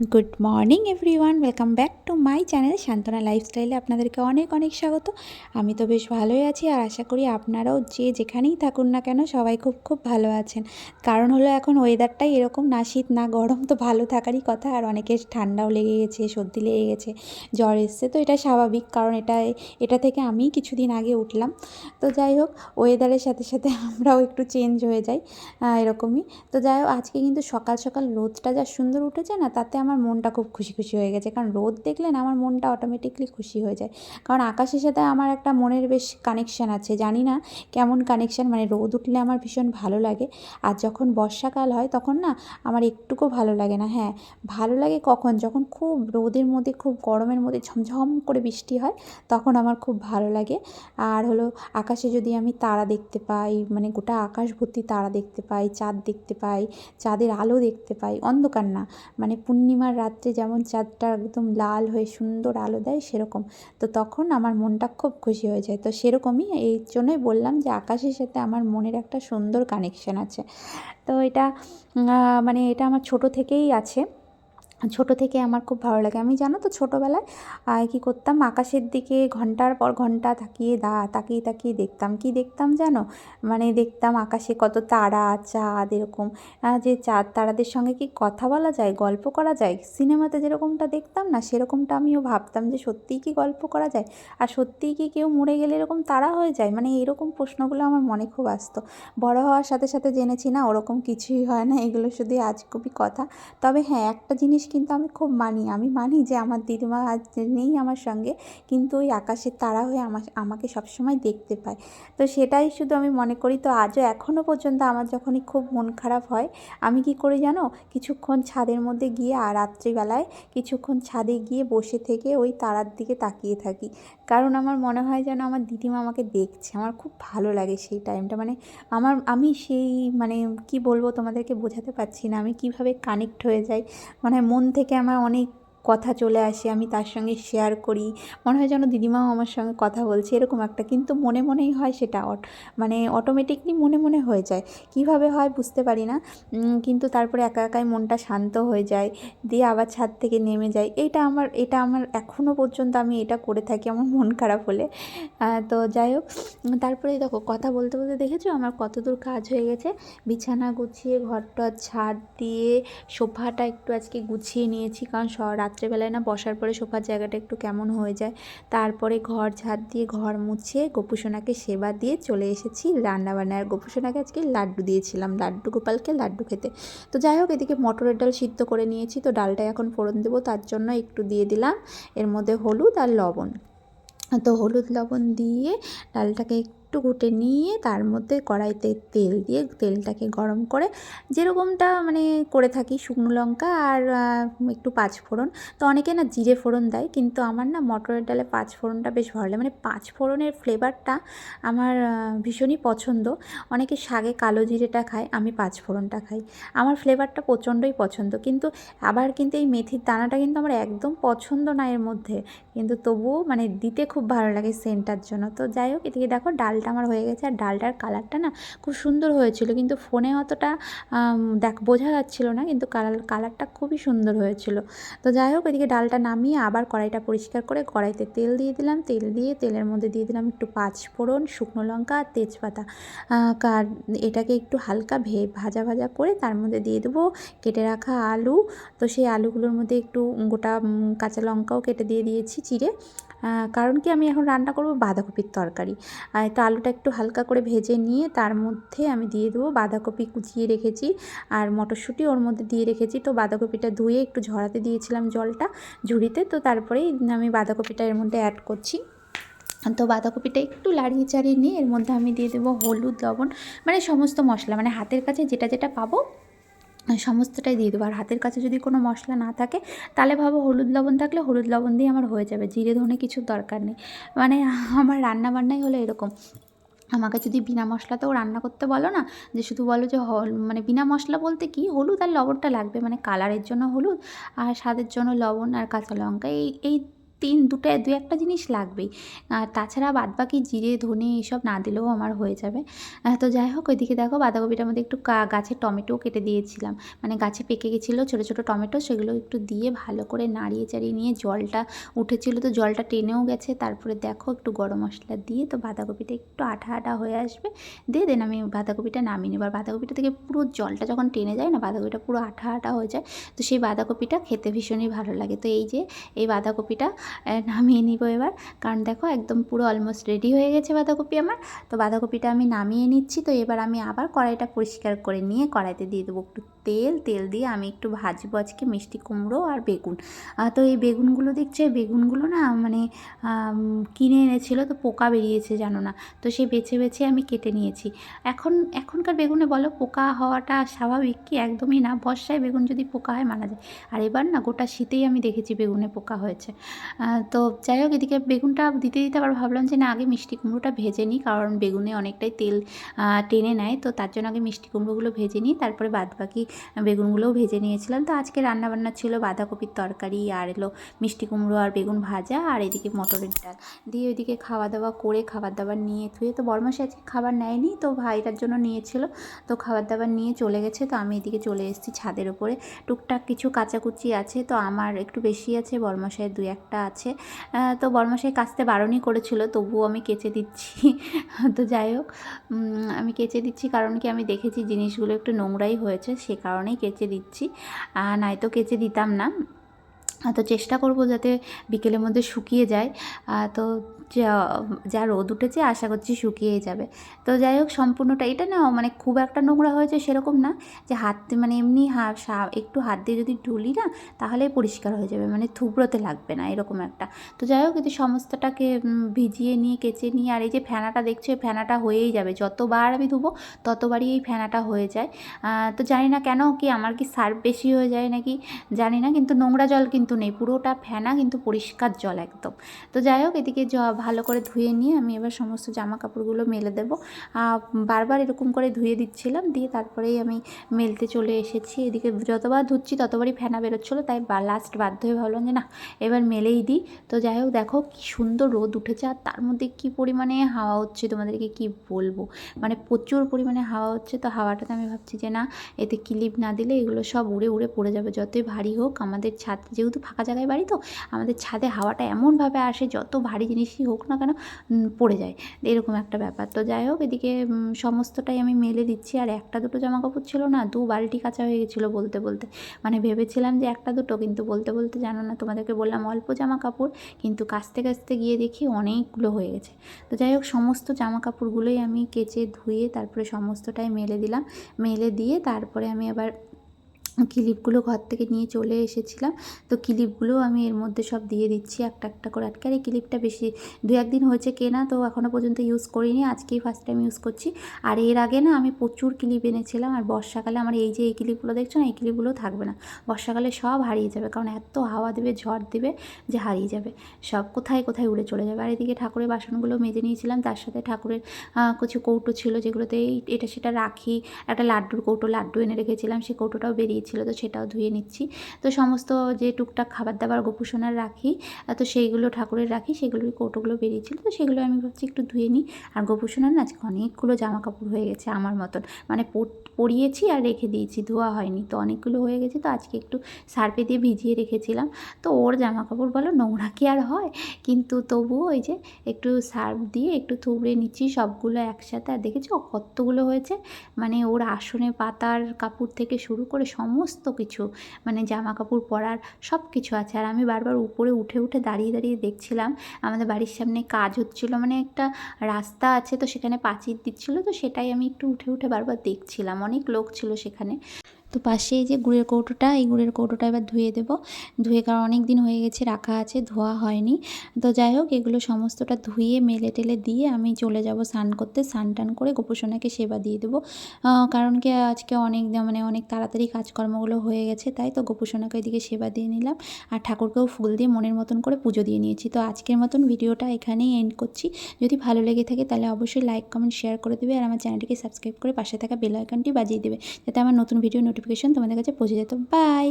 Good morning everyone welcome back to my channel Shantana লাইফস্টাইলে আপনাদেরকে অনেক অনেক স্বাগত। আমি তো বেশ ভালোই আছি আর আশা করি আপনারাও যে যেখানেই থাকুন না কেন সবাই খুব খুব ভালো আছেন। কারণ হলো এখন ওয়েদারটাই এরকম না শীত না গরম, তো ভালো থাকারই কথা। আর অনেকের ঠান্ডাও লেগে গেছে, সর্দি লেগে গেছে, জ্বর এসছে, তো এটা স্বাভাবিক। কারণ এটা এটা থেকে আমি কিছুদিন আগে উঠলাম। তো যাই হোক ওয়েদারের সাথে সাথে আমরাও একটু চেঞ্জ হয়ে যাই এরকমই। তো যাই হোক, আজকে কিন্তু সকাল সকাল রোদটা যা সুন্দর উঠেছে না, তাতে আমার মনটা খুব খুশি খুশি হয়ে গেছে। কারণ রোদ দেখলে না আমার মনটা অটোমেটিকলি খুশি হয়ে যায়। কারণ আকাশের সাথে আমার একটা মনের বেশ কানেকশান আছে। জানি না কেমন কানেকশান মানে রোদ উঠলে আমার ভীষণ ভালো লাগে। আর যখন বর্ষাকাল হয় তখন না আমার একটুকু ভালো লাগে না। হ্যাঁ ভালো লাগে কখন? যখন খুব রোদের মধ্যে, খুব গরমের মধ্যে ঝমঝম করে বৃষ্টি হয়, তখন আমার খুব ভালো লাগে। আর হলো আকাশে যদি আমি তারা দেখতে পাই মানে গোটা আকাশ ভর্তি তারা দেখতে পাই, চাঁদ দেখতে পাই, চাঁদের আলো দেখতে পাই, অন্ধকার না। মানে পূর্ণিমার রাত্রে যেমন চাঁদটা একদম লাল হয়ে সুন্দর আলো দেয়, সেরকম। তো তখন আমার মনটা খুব খুশি হয়ে যায়। তো সেরকমই এই জন্যই বললাম যে আকাশের সাথে আমার মনের একটা সুন্দর কানেকশান আছে। তো এটা মানে এটা আমার ছোট থেকেই আছে। ছোট থেকে আমার খুব ভালো লাগে। আমি জানো তো ছোটোবেলায় কী করতাম? আকাশের দিকে ঘণ্টার পর ঘণ্টা তাকিয়ে দা, তাকিয়ে তাকিয়ে দেখতাম। কি দেখতাম জানো? মানে দেখতাম আকাশে কত তারা, চাঁদ এরকম। যে চাঁদ তারাদের সঙ্গে কি কথা বলা যায়, গল্প করা যায়? সিনেমাতে যেরকমটা দেখতাম না, সেরকমটা আমিও ভাবতাম যে সত্যিই কি গল্প করা যায়? আর সত্যিই কি কেউ মরে গেলে এরকম তারা হয়ে যায়? মানে এরকম প্রশ্নগুলো আমার মনে খুব আসতো। বড় হওয়ার সাথে সাথে জেনেছি না, ওরকম কিছুই হয় না। এগুলো শুধু আজগুবি কথা। তবে হ্যাঁ একটা জিনিস কিন্তু আমি খুব মানি। আমি মানি যে আমার দিদিমা আজ নেই আমার সঙ্গে, কিন্তু ওই আকাশের তারা হয়ে আমার, আমাকে সবসময় দেখতে পায়। তো সেটাই শুধু আমি মনে করি, তো আজও এখনও পর্যন্ত আমার যখনই খুব মন খারাপ হয়, আমি কি করি জানো? কিছুক্ষণ ছাদের মধ্যে গিয়ে আর রাত্রিবেলায় কিছুক্ষণ ছাদে গিয়ে বসে থেকে ওই তারার দিকে তাকিয়ে থাকি। কারণ আমার মনে হয় যেন আমার দিদিমা আমাকে দেখছে। আমার খুব ভালো লাগে সেই টাইমটা মানে আমার, আমি সেই মানে কি বলব তোমাদেরকে বোঝাতে পারছি না। আমি কীভাবে কানেক্ট হয়ে যাই। মানে মন থেকে আমার অনেক কথা চলে আসে, আমি তার সঙ্গে শেয়ার করি। মনে হয় যেন দিদিমাও আমার সঙ্গে কথা বলছে, এরকম একটা। কিন্তু মনে মনেই হয় সেটা অট মানে অটোমেটিকলি মনে মনে হয়ে যায়। কীভাবে হয় বুঝতে পারি না। কিন্তু তারপরে একা একাই মনটা শান্ত হয়ে যায়, দিয়ে আবার ছাদ থেকে নেমে যায়। এইটা আমার, এটা আমার এখনও পর্যন্ত আমি এটা করে থাকি আমার মন খারাপ হলে। তো যাই হোক, তারপরে দেখো কথা বলতে বলতে দেখেছ? আমার কত দূর কাজ হয়ে গেছে। বিছানা গুছিয়ে ঘরটা ঝাড় দিয়ে, সোফাটা একটু আজকে গুছিয়ে নিয়েছি, কারণ স রাত্রেবেলায় না বসার পরে সোফার জায়গাটা একটু কেমন হয়ে যায়। তারপরে ঘর ঝাড় দিয়ে ঘর মুছে গোপুসোনাকে সেবা দিয়ে চলে এসেছি রান্নাবান্না আর গোপুসোনাকে আজকে লাড্ডু দিয়েছিলাম, লাড্ডু গোপালকে লাড্ডু খেতে। তো যাই হোক, এদিকে মটরের ডাল সিদ্ধ করে নিয়েছি। তো ডালটা এখন ফোড়ন দেবো, তার জন্য একটু দিয়ে দিলাম। এর মধ্যে হলুদ আর লবণ। তো হলুদ লবণ দিয়ে ডালটাকে একটু ঘুটে নিয়ে তার মধ্যে কড়াইতে তেল দিয়ে তেলটাকে গরম করে যেরকমটা মানে করে থাকি শুকনো লঙ্কা আর একটু পাঁচ ফোড়ন। তো অনেকে না জিরে ফোড়ন দেয়, কিন্তু আমার না মটরের ডালে পাঁচ ফোড়নটা বেশ ভালো লাগে। মানে পাঁচ ফোড়নের ফ্লেভারটা আমার ভীষণই পছন্দ। অনেকে শাগে কালো জিরেটা খায়, আমি পাঁচ ফোড়নটা খাই। আমার ফ্লেভারটা প্রচণ্ডই পছন্দ। কিন্তু আবার কিন্তু এই মেথির দানাটা কিন্তু আমার একদম পছন্দ না এর মধ্যে। কিন্তু তবুও মানে দিতে খুব ভালো লাগে সেন্টার জন্য। তো যাই হোক, এদিকে দেখো ডালটা আমার হয়ে গেছে। আর ডালটার কালারটা না খুব সুন্দর হয়েছিল। কিন্তু ফোনে অতটা দেখ, বোঝা যাচ্ছিল না। কিন্তু কালার কালারটা খুবই সুন্দর হয়েছিল। তো যাই হোক, এদিকে ডালটা নামিয়ে আবার কড়াইটা পরিষ্কার করে কড়াইতে তেল দিয়ে দিলাম। তেল দিয়ে তেলের মধ্যে দিয়ে দিলাম একটু পাঁচ ফোড়ন, শুকনো লঙ্কা আর তেজপাতা। কার, এটাকে একটু হালকা ভে, ভাজা ভাজা করে তার মধ্যে দিয়ে দেবো কেটে রাখা আলু। তো সেই আলুগুলোর মধ্যে একটু গোটা কাঁচা লঙ্কাও কেটে দিয়ে দিয়েছি চিড়ে। কারণ কি আমি এখন রান্না করব বাঁধাকপির তরকারি। তো আলুটা একটু হালকা করে ভেজে নিয়ে তার মধ্যে আমি দিয়ে দেবো বাঁধাকপি কুচিয়ে রেখেছি আর মটরশুঁটি ওর মধ্যে দিয়ে রেখেছি। তো বাঁধাকপিটা ধুয়ে একটু ঝরাতে দিয়েছিলাম জলটা ঝুড়িতে। তো তারপরেই আমি বাঁধাকপিটা এর মধ্যে অ্যাড করছি। তো বাঁধাকপিটা একটু লাড়িয়ে চাড়িয়ে নিয়ে এর মধ্যে আমি দিয়ে দেবো হলুদ, লবণ মানে সমস্ত মশলা। মানে হাতের কাছে যেটা যেটা পাবো সমস্তটাই দিয়ে দেবো। আর হাতের কাছে যদি কোনো মশলা না থাকে, তাহলে ভাবো হলুদ লবণ থাকলে হলুদ লবণ দিয়ে আমার হয়ে যাবে, জিরে ধনে কিছু দরকার নেই। মানে আমার রান্না বান্নাই হলো এরকম। আমাকে যদি বিনা মশলাতেও রান্না করতে বলো না, যে শুধু বলো যে হল মানে বিনা মশলা বলতে কি? হলুদ আর লবণটা লাগবে মানে কালারের জন্য হলুদ আর স্বাদের জন্য লবণ আর কাঁচা লঙ্কা, এই এই তিন দুটো দু একটা জিনিস লাগবেই। আর তাছাড়া বাদবাকি জিরে, ধনে এসব না দিলেও আমার হয়ে যাবে। তো যাই হোক, ওইদিকে দেখো বাঁধাকপিটার মধ্যে একটু গাছের টমেটোও কেটে দিয়েছিলাম। মানে গাছে পেকে গেছিল ছোটো ছোটো টমেটো, সেগুলো একটু দিয়ে ভালো করে নাড়িয়ে চাড়িয়ে নিয়ে জলটা উঠেছিল তো জলটা টেনেও গেছে। তারপরে দেখো একটু গরম মশলা দিয়ে তো বাঁধাকপিটা একটু আঠা আঠা হয়ে আসবে। দিয়ে দেন আমি বাঁধাকপিটা নামিয়ে নেব। আর বাঁধাকপিটা থেকে পুরো জলটা যখন টেনে যায় না, বাঁধাকপিটা পুরো আঠা আঠা হয়ে যায়, তো সেই বাঁধাকপিটা খেতে ভীষণই ভালো লাগে। তো এই যে, এই বাঁধাকপিটা নামিয়ে নিব এবার। কারণ দেখো একদম পুরো অলমোস্ট রেডি হয়ে গেছে বাঁধাকপি আমার। তো বাঁধাকপিটা আমি নামিয়ে নিচ্ছি, তো এবার আমি আবার কড়াইটা পরিষ্কার করে নিয়ে কড়াইতে দিয়ে দেবো একটু তেল তেল দিয়ে আমি একটু ভাজবো আজকে মিষ্টি কুমড়ো আর বেগুন। তো এই বেগুনগুলো দেখছ, বেগুনগুলো না মানে কিনে এনেছিল তো পোকা বেরিয়েছে জানো না, তো সেই বেছে বেছে আমি কেটে নিয়েছি। এখন, এখনকার বেগুনে বলো পোকা হওয়াটা স্বাভাবিক কি? একদমই না, বর্ষায় বেগুন যদি পোকা হয় মারা যায়। আর এবার না গোটা শীতেই আমি দেখেছি বেগুনে পোকা হয়েছে। তো যাই হোক, এদিকে বেগুনটা দিতে দিতে আবার ভাবলাম যে না, আগে মিষ্টি কুমড়োটা ভেজে নিই, কারণ বেগুনে অনেকটাই তেল টেনে নেয়, তো তার জন্য আগে মিষ্টি কুমড়োগুলো ভেজে নিই, তারপরে বাদবাকি বেগুনগুলোও ভেজে নিয়েছিলাম। তো আজকে রান্নাবান্না ছিল বাঁধাকপির তরকারি, আর এলো মিষ্টি কুমড়ো আর বেগুন ভাজা, আর এদিকে মটরের ডাল। দিয়ে ওইদিকে খাওয়া দাওয়া করে খাবার দাবার নিয়ে থুয়ে তো বরমাসে আজকে খাবার নেয়নি, তো ভাইটার জন্য নিয়েছিল। তো খাবার দাবার নিয়ে চলে গেছে, তো আমি এদিকে চলে এসেছি ছাদের উপরে টুকটাক কিছু কাচাকুচি আছে, তো আমার একটু বেশি আছে বরমাসায় দু একটা আছে। তো বরমাসায় কাচতে বারণই করেছিল, তবুও আমি কেচে দিচ্ছি। তো যাই হোক আমি কেচে দিচ্ছি, কারণ কি আমি দেখেছি জিনিসগুলো একটু নোংরাই হয়েছে, সে কারণেই কেচে দিচ্ছি। আর নয়তো কেচে দিতাম না। তো চেষ্টা করব যাতে বিকেলের মধ্যে শুকিয়ে যায়। তো যা রোদ উঠেছে আশা করছি শুকিয়েই যাবে। তো যাই হোক, সম্পূর্ণটা এটা না মানে খুব একটা নোংরা হয়েছে সেরকম না যে, হাত মানে এমনি একটু হাত দিয়ে যদি ঢুলি না, তাহলেই পরিষ্কার হয়ে যাবে মানে থুবড়োতে লাগবে না, এরকম একটা। তো যাই হোক কিন্তু সমস্তটাকে ভিজিয়ে নিয়ে, কেচে নিয়ে, আর এই যে ফেনাটা দেখছ, এই ফেনাটা হয়েই যাবে। যতবার আমি ধুবো, ততবারই এই ফেনাটা হয়ে যায়। তো জানি না কেন কি, আমার কি সার্ফ বেশি হয়ে যায় নাকি, জানি না, কিন্তু নোংরা জল কিন্তু নেই, পুরোটা ফেনা কিন্তু পরিষ্কার জল একদম। তো যাই হোক, এদিকে জ- ভালো করে ধুয়ে নিয়ে আমি এবার সমস্ত জামা কাপড়গুলো মেলে দেবো। বারবার এরকম করে ধুয়ে দিচ্ছিলাম, দিয়ে তারপরেই আমি মেলতে চলে এসেছি। এদিকে যতবার ধুচ্ছি ততবারই ফেনা বেরোচ্ছিলো, তাই লাস্ট বাধ্য হয়ে ভাবলাম যে না, এবার মেলেই দিই। তো যাই হোক, দেখো কী সুন্দর রোদ উঠেছে, আর তার মধ্যে কি পরিমাণে হাওয়া হচ্ছে তোমাদেরকে কি বলব? মানে প্রচুর পরিমাণে হাওয়া হচ্ছে, তো হাওয়াটাতে আমি ভাবছি যে না, এতে ক্লিপ না দিলে এগুলো সব উড়ে উড়ে পড়ে যাবে, যতই ভারী হোক। আমাদের ছাদ, যেহেতু ফাঁকা জায়গায় বাড়ি তো, আমাদের ছাদে হাওয়াটা এমনভাবে আসে, যত ভারী জিনিসই হোক না কেন পড়ে যায়। এরকম একটা ব্যাপার। তো যাই হোক, এদিকে সমস্তটাই আমি মেলে দিচ্ছি। আর একটা দুটো জামা কাপড় ছিল না, দু বালতি কাঁচা হয়ে গেছিল বলতে বলতে। মানে ভেবেছিলাম যে একটা দুটো, কিন্তু বলতে বলতে জানো না, তোমাদেরকে বললাম অল্প জামা কাপড় কিন্তু কাচতে কাচতে গিয়ে দেখি অনেকগুলো হয়ে গেছে। তো যাই হোক, সমস্ত জামা কাপড়গুলোই আমি কেচে ধুয়ে তারপরে সমস্তটাই মেলে দিলাম। মেলে দিয়ে তারপরে আমি আবার ক্লিপগুলো ঘর থেকে নিয়ে চলে এসেছিলাম। তো ক্লিপগুলো আমি এর মধ্যে সব দিয়ে দিচ্ছি একটা একটা করে। আটকে আর এই ক্লিপটা বেশি দু একদিন হয়েছে কেনা, তো এখনও পর্যন্ত ইউজ করিনি। আজকেই ফার্স্ট টাইম ইউজ করছি। আর এর আগে না আমি প্রচুর ক্লিপ এনেছিলাম। আর বর্ষাকালে আমার এই যে এই ক্লিপগুলো দেখছ না, এই ক্লিপগুলো থাকবে না। বর্ষাকালে সব হারিয়ে যাবে। কারণ এত হাওয়া দেবে, ঝড় দেবে যে হারিয়ে যাবে। সব কোথায় কোথায় উড়ে চলে যাবে। আর এদিকে ঠাকুরের বাসনগুলো মেজে নিয়েছিলাম। তার সাথে ঠাকুরের কিছু কৌটো ছিল যেগুলোতে এটা সেটা রাখি। একটা লাড্ডুর কৌটো, লাড্ডু এনে রেখেছিলাম। সেই কৌটোটাও বেরিয়েছিল তো সেটাও ধুয়ে নিচ্ছি। তো সমস্ত যে টুকটাক খাবার দাবার গোপুসোনার রাখি তো সেইগুলো ঠাকুরের রাখি সেগুলোর কৌটোগুলো বেরিয়েছিল, তো সেগুলো আমি ভাবছি একটু ধুয়ে নিই। আর গোপুসোনার না আজকে অনেকগুলো জামা কাপড় হয়ে গেছে আমার মতন। মানে পর- পরিয়েছি আর রেখে দিয়েছি, ধোয়া হয়নি। তো অনেকগুলো হয়ে গেছে, তো আজকে একটু সার্ফে দিয়ে ভিজিয়ে রেখেছিলাম। তো ওর জামা কাপড় বলো নোংরা কি আর হয়? কিন্তু তবুও ওই যে একটু সার্ফ দিয়ে একটু থুবড়ে নিচ্ছি সবগুলো একসাথে। আর দেখেছ কতগুলো হয়েছে? মানে ওর আসনে পাতার কাপড় থেকে শুরু করে সমস্ত কিছু মানে জামা কাপড় পরার সব কিছু আছে। আর আমি বারবার উপরে উঠে উঠে দাঁড়িয়ে দাঁড়িয়ে দেখছিলাম, আমাদের বাড়ির সামনে কাজ হচ্ছিল মানে একটা রাস্তা আছে তো সেখানে পাঁচির দিচ্ছিল, তো সেটাই আমি একটু উঠে উঠে বারবার দেখছিলাম। অনেক লোক ছিল সেখানে। তো পাশে এই যে গুড়ের কৌটোটা, এই গুড়ের কৌটোটা এবার ধুয়ে দেবো। ধুয়ে কারণ অনেক দিন হয়ে গেছে, রাখা আছে, ধোয়া হয়নি। তো যাই হোক, এগুলো সমস্তটা ধুয়ে, মেলে টেলে দিয়ে আমি চলে যাব স্নান করতে। স্নান টান করে গোপুসোনাকে সেবা দিয়ে দেবো। কারণ কি আজকে অনেক মানে অনেক তাড়াতাড়ি কাজকর্মগুলো হয়ে গেছে, তাই তো গোপুসোনাকে এদিকে সেবা দিয়ে নিলাম। আর ঠাকুরকেও ফুল দিয়ে মনের মতন করে পুজো দিয়ে নিয়েছি। তো আজকের মতন ভিডিওটা এখানেই এন্ড করছি। যদি ভালো লেগে থাকে তাহলে অবশ্যই লাইক কমেন্ট শেয়ার করে দেবে। আর আমার চ্যানেলটিকে সাবস্ক্রাইব করে পাশে থাকা বেল আইকনটি বাজিয়ে দেবে। যাতে আমার নতুন ভিডিও নোটিফিকেশন তোমাদের কাছে পৌঁছে যেত। বাই